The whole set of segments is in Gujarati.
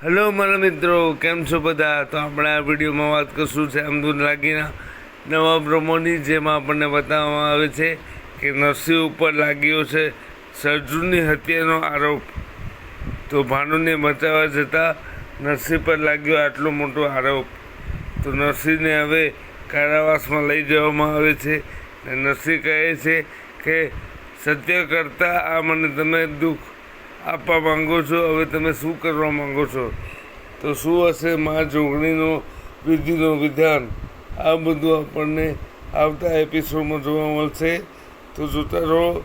હેલો મારા મિત્રો. કેમ છો બધા? તો આપણે આ વિડીયોમાં વાત કરશું છે અમદુલ લાગીના નવા બ્રહ્મોની જેમાં આપણને બતાવવામાં આવે છે કે નરસિંહ ઉપર લાગ્યો છે સર્જુનની હત્યાનો આરોપ. તો ભાનુને બચાવવા જતાં નરસિંહ પર લાગ્યો આટલો મોટો આરોપ. તો નરસિંહને હવે કારાવાસમાં લઈ જવામાં આવે છે અને નરસિંહ કહે છે કે, સત્ય કરતાં આ મને તમે દુઃખ આપવા માંગો છો? હવે તમે શું કરવા માંગો છો? તો શું હશે મા જોગણીનો વિધિનો વિધાન? આ બધું આપણને આવતા એપિસોડમાં જોવા મળશે. તો જોતા રહો,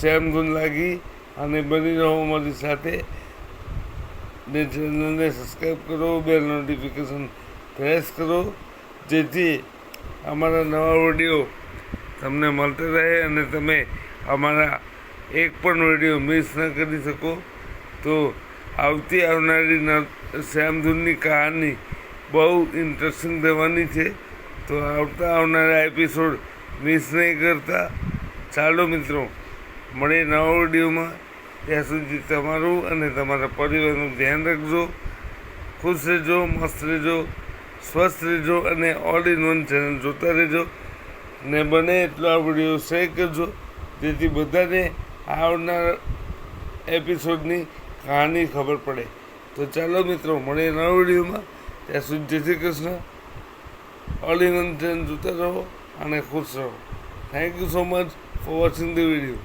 શ્યામ ગુણ લાગી અને બની રહો અમારી સાથે. ને ચેનલને સબસ્ક્રાઈબ કરો, બેલ નોટિફિકેશન પ્રેસ કરો, જેથી અમારા નવા ઓડિયો તમને મળતા રહે અને તમે અમારા એક પણ વીડિયો મિસ ન કરી શકો. તો આવતી આવનારી શ્યામધૂનની કહાની બહુ ઇન્ટરેસ્ટિંગ રહેવાની છે. તો આવતા આવનારા એપિસોડ મિસ નહીં કરતા. ચાલો મિત્રો મળે નવા વિડીયોમાં. ત્યાં સુધી તમારું અને તમારા પરિવારનું ધ્યાન રાખજો. ખુશ રહેજો, મસ્ત રહેજો, સ્વસ્થ રહેજો અને ઓલ ઇન વન ચેનલ જોતા રહેજો. ને બને એટલો આ વીડિયો શેર કરજો. જેથી બધાને આવનાર એપિસોડની કહાની ખબર પડે. તો ચાલો મિત્રો, મળીએ નવા વિડીયોમાં. ત્યાં સુધી જય શ્રી કૃષ્ણ. ઇન જોતા રહો અને ખુશ રહો. Thank you so much for watching the video